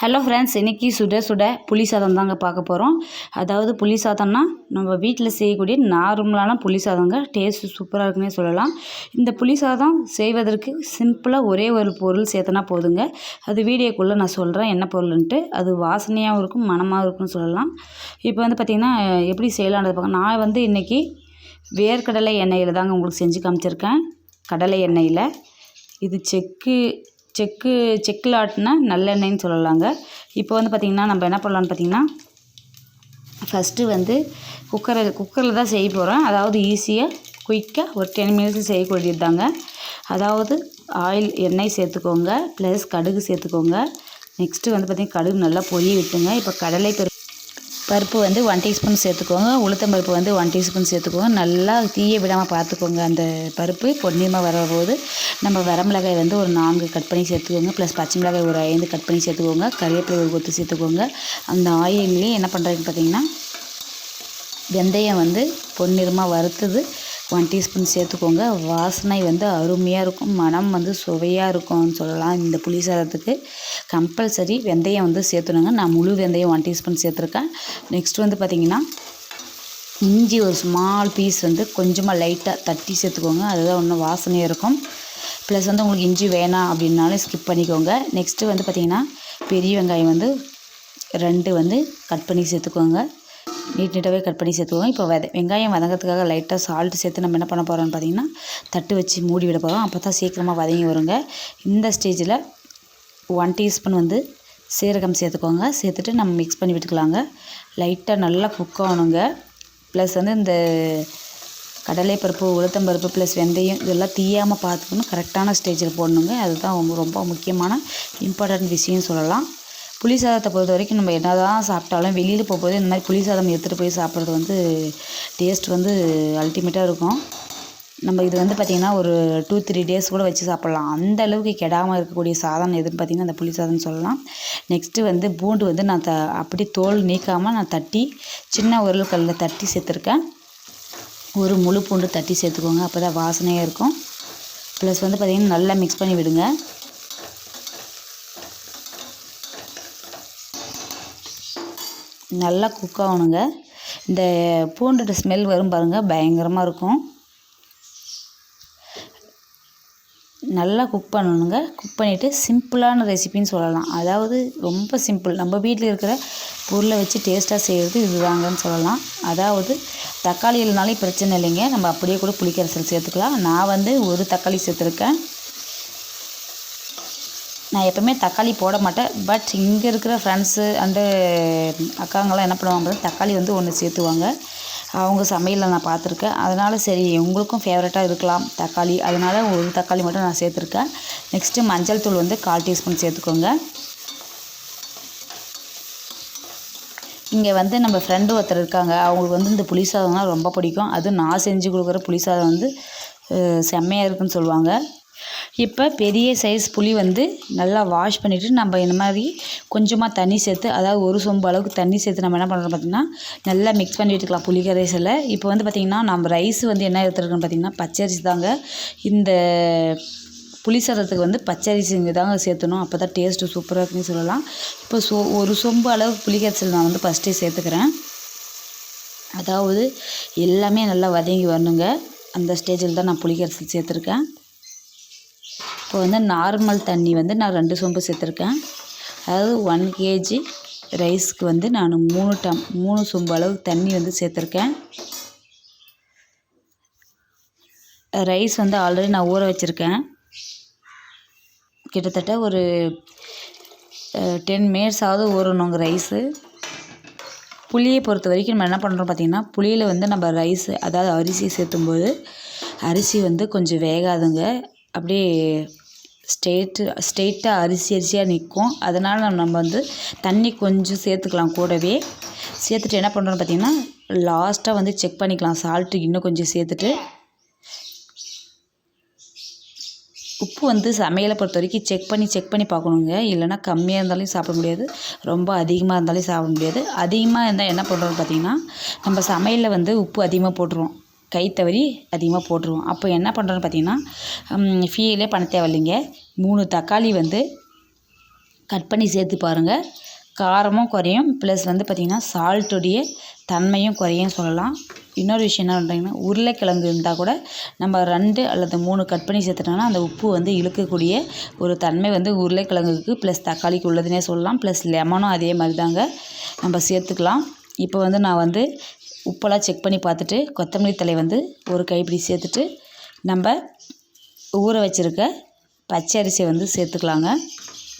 Hello friends இன்றைக்கி சுட சுட புளி சாதம் தாங்க பார்க்க போகிறோம் அதாவது புளி சாதம்னா நம்ம வீட்டில் செய்யக்கூடிய நார்மலான புளி சாதங்க டேஸ்ட்டு சூப்பராக இருக்குன்னே சொல்லலாம். இந்த புளி சாதம் செய்வதற்கு சிம்பிளாக ஒரே ஒரு பொருள் சேர்த்தனா போதுங்க. அது வீடியோக்குள்ளே நான் சொல்கிறேன் என்ன பொருள்ன்ட்டு. அது வாசனையாகவும் இருக்கும் மனமாகவும் இருக்கும்னு சொல்லலாம். இப்போ வந்து பார்த்திங்கன்னா எப்படி செய்யலான்றது பார்க்க நான் வந்து இன்றைக்கி வேர்க்கடலை எண்ணெயில் தாங்க உங்களுக்கு செஞ்சு காமிச்சிருக்கேன். கடலை எண்ணெயில். இது செக்கு செக்கு செக்கில் ஆட்டினா நல்லெண்ணெய்ன்னு சொல்லலாங்க. இப்போ வந்து பார்த்திங்கன்னா நம்ம என்ன பண்ணலான்னு பார்த்திங்கன்னா ஃபஸ்ட்டு வந்து குக்கரில் குக்கரில் தான் செய்ய போகிறோம் அதாவது ஈஸியாக குயிக்காக ஒரு டென் மினிட்ஸ் செய்யக்கூடியது தாங்க அதாவது ஆயில் எண்ணெய் சேர்த்துக்கோங்க. ப்ளஸ் கடுகு சேர்த்துக்கோங்க. நெக்ஸ்ட்டு வந்து பார்த்திங்கன்னா கடுகு நல்லா பொரிய விட்டுங்க. இப்போ கடலை பருப்பு வந்து ஒன் டீஸ்பூன் சேர்த்துக்கோங்க. உளுத்தம் பருப்பு வந்து ஒன் டீஸ்பூன் சேர்த்துக்கோங்க. நல்லா தீய விடாமல் பார்த்துக்கோங்க அந்த பருப்பு. பொன்னியமாக வரும்போது நம்ம வரமிளகாய் வந்து ஒரு நான்கு கட் பண்ணி சேர்த்துக்கோங்க. ப்ளஸ் பச்சை மிளகாய் ஒரு ஐந்து கட் பண்ணி சேர்த்துக்கோங்க. கறிவேப்பிலை ஒரு கொத்து சேர்த்துக்கோங்க. அந்த ஆயிலே என்ன பண்ணுறதுன்னு பார்த்தீங்கன்னா வெந்தயம் வந்து பொன்னிறமாக வறுத்தது. ஒன் டீஸ்பூன் சேர்த்துக்கோங்க. வாசனை வந்து அருமையாக இருக்கும். மனம் வந்து சுவையாக இருக்கும்னு சொல்லலாம். இந்த புளி சாதத்துக்கு கம்பல்சரி வெந்தயம் வந்து சேர்த்துணுங்க நான் முழு வெந்தயம் ஒன் டீஸ்பூன் சேர்த்துருக்கேன். நெக்ஸ்ட் வந்து பார்த்திங்கன்னா இஞ்சி ஒரு ஸ்மால் பீஸ் வந்து கொஞ்சமாக லைட்டாக தட்டி சேர்த்துக்கோங்க. அதுதான் ஒன்றும் வாசனையாக இருக்கும். ப்ளஸ் வந்து உங்களுக்கு இஞ்சி வேணாம் அப்படின்னாலும் ஸ்கிப் பண்ணிக்கோங்க. நெக்ஸ்ட்டு வந்து பார்த்திங்கன்னா பெரிய வெங்காயம் வந்து ரெண்டு வந்து கட் பண்ணி சேர்த்துக்கோங்க. நீட் நீட்டாகவே கட் பண்ணி சேர்த்துக்கோங்க. இப்போ வெத வெங்காயம் வதங்கிறதுக்காக லைட்டாக சால்ட் சேர்த்து நம்ம என்ன பண்ண போகிறோம்னு பார்த்திங்கன்னா தட்டு வச்சு மூடி விட போகிறோம் அப்போ தான் சீக்கிரமாக வதங்கி வருங்க. இந்த ஸ்டேஜில் ஒன் டீஸ்பூன் வந்து சீரகம் சேர்த்துக்கோங்க. சேர்த்துட்டு நம்ம மிக்ஸ் பண்ணி விட்டுக்கலாங்க. லைட்டாக நல்லா குக் ஆகணுங்க. ப்ளஸ் வந்து இந்த கடலைப்பருப்பு உளுத்தம்பருப்பு ப்ளஸ் வெந்தயம் இதெல்லாம் தீயாமல் பார்த்துக்கணும். கரெக்டான ஸ்டேஜில் போடணுங்க. அதுதான் ரொம்ப ரொம்ப முக்கியமான இம்பார்ட்டன்ட் விஷயம்னு சொல்லலாம். புளி சாதத்தை பொறுத்த வரைக்கும் நம்ம என்ன தான் சாப்பிட்டாலும் வெளியில் போகும்போது இந்த மாதிரி புளி சாதம் எடுத்துகிட்டு போய் சாப்பிட்றது வந்து டேஸ்ட் வந்து அல்டிமேட்டாக இருக்கும். நம்ம இது வந்து பார்த்திங்கன்னா ஒரு டூ த்ரீ டேஸ் கூட வச்சு சாப்பிட்லாம். அந்த அளவுக்கு கெடாமல் இருக்கக்கூடிய சாதம் எதுன்னு பார்த்திங்கன்னா அந்த புளி சாதம்னு சொல்லலாம். நெக்ஸ்ட்டு வந்து பூண்டு வந்து நான் த அப்படி தோல் நீக்காமல் நான் தட்டி சின்ன உருள் கல்லில் தட்டி சேர்த்துருக்கேன். ஒரு முழு பூண்டு தட்டி சேர்த்துக்கோங்க. அப்போ தான் வாசனையாக இருக்கும். ப்ளஸ் வந்து பார்த்திங்கன்னா நல்லா மிக்ஸ் பண்ணி விடுங்க. நல்லா குக் ஆகணுங்க. இந்த பூண்டோட ஸ்மெல் வரும் பாருங்கள் பயங்கரமாக இருக்கும். நல்லா குக் பண்ணணுங்க. குக் பண்ணிவிட்டு சிம்பிளான ரெசிபின்னு சொல்லலாம். அதாவது ரொம்ப சிம்பிள் நம்ம வீட்டில் இருக்கிற பொருளை வச்சு டேஸ்ட்டாக செய்கிறது இதுதாங்கன்னு சொல்லலாம். அதாவது தக்காளி இல்லைனாலே பிரச்சனை இல்லைங்க. நம்ம அப்படியே கூட புளிக்கரைசல் சேர்த்துக்கலாம். நான் வந்து ஒரு தக்காளி சேர்த்துருக்கேன். நான் எப்போவுமே தக்காளி போட மாட்டேன். பட் இங்கே இருக்கிற ஃப்ரெண்ட்ஸு அண்டு அக்காங்கெல்லாம் என்ன பண்ணுவாங்க? தக்காளி வந்து ஒன்று சேர்த்துவாங்க. அவங்க சமையலில் நான் பார்த்துருக்கேன். அதனால் சரி உங்களுக்கும் ஃபேவரட்டாக இருக்கலாம் தக்காளி. அதனால் ஒரு தக்காளி மட்டும் நான் சேர்த்துருக்கேன். நெக்ஸ்ட்டு மஞ்சள் தூள் வந்து கால் டீஸ்பூன் சேர்த்துக்கோங்க. இங்கே வந்து நம்ம ஃப்ரெண்டு ஒருத்தர் இருக்காங்க. அவங்களுக்கு வந்து இந்த புளி ரொம்ப பிடிக்கும். அதுவும் நான் செஞ்சு கொடுக்குற புளி சாதம் வந்து செம்மையாக இருக்குன்னு சொல்லுவாங்க. இப்போ பெரிய சைஸ் புளி வந்து நல்லா வாஷ் பண்ணிவிட்டு நம்ம இந்த மாதிரி கொஞ்சமாக தண்ணி சேர்த்து அதாவது ஒரு சொம்பு அளவுக்கு தண்ணி சேர்த்து நம்ம என்ன பண்ணுறோம் பார்த்திங்கன்னா நல்லா மிக்ஸ் பண்ணி விட்டுக்கலாம் புளி கரைசலை இப்போ வந்து பார்த்திங்கன்னா நம்ம ரைஸ் வந்து என்ன எடுத்துருக்கோன்னு பார்த்திங்கன்னா பச்சரிசி தாங்க. இந்த புளி சாதத்துக்கு வந்து பச்சரிசி இங்கே தாங்க சேர்த்தணும். அப்போ தான் டேஸ்ட்டு சூப்பராக இருக்குன்னு சொல்லலாம். இப்போ சொ ஒரு சொம்பு அளவு புளிக்கரைசல் நான் வந்து ஃபஸ்ட்டே சேர்த்துக்கிறேன். அதாவது எல்லாமே நல்லா வதங்கி வரணுங்க. அந்த ஸ்டேஜில் தான் நான் புளிக்கரைசல் சேர்த்துருக்கேன். இப்போ வந்து நார்மல் தண்ணி வந்து நான் ரெண்டு சொம்பு சேர்த்துருக்கேன். அதாவது ஒன் கேஜி ரைஸ்க்கு வந்து நான் மூணு டம் மூணு சொம்பு அளவு தண்ணி வந்து சேர்த்துருக்கேன். ரைஸ் வந்து ஆல்ரெடி நான் ஊற வச்சுருக்கேன். கிட்டத்தட்ட ஒரு டென் மினிட்ஸாவது ஊறணுங்க ரைஸு புளியை பொறுத்த வரைக்கும் நம்ம என்ன பண்ணுறோம் பார்த்திங்கன்னா புளியில் வந்து நம்ம ரைஸு அதாவது அரிசி சேர்த்தும்போது அரிசி வந்து கொஞ்சம் வேகாதுங்க. அப்படியே ஸ்ட்ரெயிட்டு ஸ்ட்ரெயிட்டாக அரிசி அரிசியாக நிற்கும் அதனால் நம்ம வந்து தண்ணி கொஞ்சம் சேர்த்துக்கலாம் கூடவே. சேர்த்துட்டு என்ன பண்ணுறோன்னு பார்த்திங்கன்னா லாஸ்ட்டாக வந்து செக் பண்ணிக்கலாம். சால்ட்டு இன்னும் கொஞ்சம் சேர்த்துட்டு. உப்பு வந்து சமையலை பொறுத்த வரைக்கும் செக் பண்ணி செக் பண்ணி பார்க்கணுங்க. இல்லைனா கம்மியாக இருந்தாலும் சாப்பிட முடியாது. ரொம்ப அதிகமாக இருந்தாலும் சாப்பிட முடியாது. அதிகமாக இருந்தால் என்ன பண்ணுறோம்னு பார்த்திங்கன்னா நம்ம சமையலில் வந்து உப்பு அதிகமாக போட்டுருவோம். கை தவறி அதிகமாக போட்டுருவோம். அப்போ என்ன பண்ணுறோன்னு பார்த்தீங்கன்னா ஃபீலே பண்ண தேவையில்லைங்க. மூணு தக்காளி வந்து கட் பண்ணி சேர்த்து பாருங்கள் காரமும் குறையும். ப்ளஸ் வந்து பார்த்திங்கன்னா சால்ட்டுடைய தன்மையும் குறையும் சொல்லலாம். இன்னொரு விஷயம் என்ன பண்ணுறீங்கன்னா உருளைக்கிழங்கு இருந்தால் கூட நம்ம ரெண்டு அல்லது மூணு கட் பண்ணி சேர்த்துட்டோம்னா அந்த உப்பு வந்து இழுக்கக்கூடிய ஒரு தன்மை வந்து உருளைக்கிழங்குக்கு ப்ளஸ் தக்காளிக்கு உள்ளதுனே சொல்லலாம். ப்ளஸ் லெமனும் அதே மாதிரி தாங்க. நம்ம சேர்த்துக்கலாம். இப்போ வந்து நான் வந்து உப்பெல்லாம் செக் பண்ணி பார்த்துட்டு கொத்தமல்லி தழை வந்து ஒரு கைப்பிடி சேர்த்துட்டு நம்ம ஊற வச்சுருக்க பச்சை அரிசியை வந்து சேர்த்துக்கலாங்க.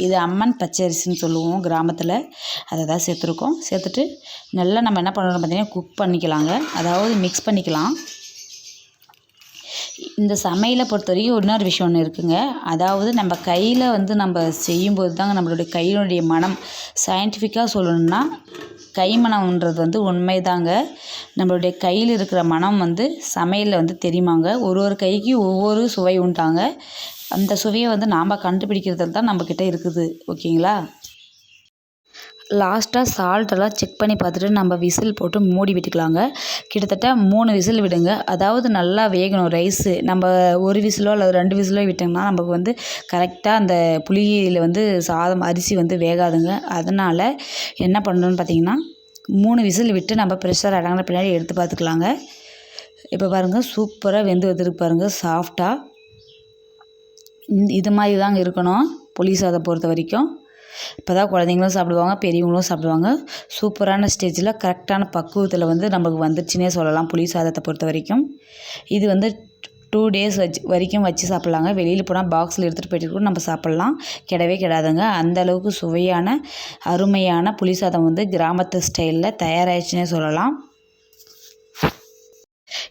இது அம்மன் பச்சை அரிசின்னு சொல்லுவோம் கிராமத்தில். அதை தான் சேர்த்துருக்கோம். சேர்த்துட்டு நல்லா நம்ம என்ன பண்ணணும் பார்த்தீங்கன்னா குக் பண்ணிக்கலாங்க. அதாவது மிக்ஸ் பண்ணிக்கலாம். இந்த சமையலை பொறுத்த வரைக்கும் இன்னொரு விஷயம் ஒன்று இருக்குங்க. அதாவது நம்ம கையில் வந்து நம்ம செய்யும்போது தாங்க நம்மளுடைய கையினுடைய மனம் சயின்டிஃபிக்காக சொல்லணும்னா கைமணம்ன்றது வந்து உண்மைதாங்க. நம்மளுடைய கையில் இருக்கிற மனம் வந்து சமையலில் வந்து தெரியுமாங்க? ஒரு ஒரு கைக்கு ஒவ்வொரு சுவை உண்டாங்க. அந்த சுவையை வந்து நாம் கண்டுபிடிக்கிறதுல தான் நம்மக்கிட்ட இருக்குது. ஓகேங்களா? லாஸ்ட்டாக சால்ட்டெல்லாம் செக் பண்ணி பார்த்துட்டு நம்ம விசில் போட்டு மூடி விட்டுக்கலாங்க. கிட்டத்தட்ட மூணு விசில் விடுங்க. அதாவது நல்லா வேகணும். ரைஸு. நம்ம ஒரு விசிலோ அல்லது ரெண்டு விசிலோ விட்டோம்னா நமக்கு வந்து கரெக்டாக அந்த புளியில் வந்து சாதம் அரிசி வந்து வேகாதுங்க. அதனால் என்ன பண்ணணும்னு பார்த்தீங்கன்னா மூணு விசில் விட்டு நம்ம ப்ரெஷர் அடங்கின பின்னாடி எடுத்து பார்த்துக்கலாங்க. இப்போ பாருங்கள் சூப்பராக வெந்து வந்துருக்கு பாருங்கள் சாஃப்டாக இது மாதிரி தாங்க இருக்கணும் புளி சாதம் பொறுத்த வரைக்கும். இப்போ தான் குழந்தைங்களும் சாப்பிடுவாங்க பெரியவங்களும் சாப்பிடுவாங்க. சூப்பரான ஸ்டேஜில் கரெக்டான பக்குவத்தில் வந்து நமக்கு வந்துடுச்சுனே சொல்லலாம் புளி சாதத்தை பொறுத்த வரைக்கும். இது வந்து டூ டேஸ் வச்சு வரைக்கும் வச்சு சாப்பிட்லாங்க. வெளியில் போனால் பாக்ஸில் எடுத்துகிட்டு போயிட்டு கூட நம்ம சாப்பிட்லாம். கிடவே கிடாதுங்க. அந்த அளவுக்கு சுவையான அருமையான புளி சாதம் வந்து கிராமத்து ஸ்டைலில் தயாராகிடுச்சுனே சொல்லலாம்.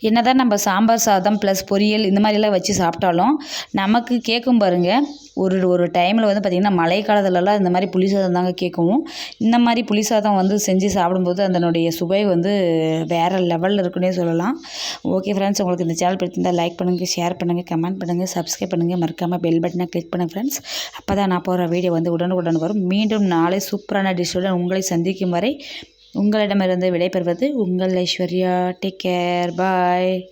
என்ன தான் நம்ம சாம்பார் சாதம் ப்ளஸ் பொரியல் இந்த மாதிரிலாம் வச்சு சாப்பிட்டாலும் நமக்கு கேட்கும் பாருங்க. ஒரு ஒரு டைமில் வந்து பார்த்திங்கன்னா மழை காலத்துலலாம் இந்த மாதிரி புளி சாதம் தாங்க கேட்கும் இந்த மாதிரி புளி சாதம் வந்து செஞ்சு சாப்பிடும்போது அதனுடைய சுவை வந்து வேறு லெவலில் இருக்குன்னே சொல்லலாம். ஓகே ஃப்ரெண்ட்ஸ் உங்களுக்கு இந்த சேனல் பிடிச்சிருந்தால் லைக் பண்ணுங்கள் ஷேர் பண்ணுங்கள் கமெண்ட் பண்ணுங்கள் சப்ஸ்கிரைப் பண்ணுங்கள் மறக்காமல் பெல் பட்டனை கிளிக் பண்ணுங்கள் ஃப்ரெண்ட்ஸ் அப்போ தான் நான் போகிற வீடியோ வந்து உடனுக்குடன் வரும். மீண்டும் நாளை சூப்பரான டிஷ்ஷுடன் உங்களை சந்திக்கும் வரை உங்களிடமிருந்து விடைபெறுவது உங்கள் ஐஸ்வர்யா. Take care bye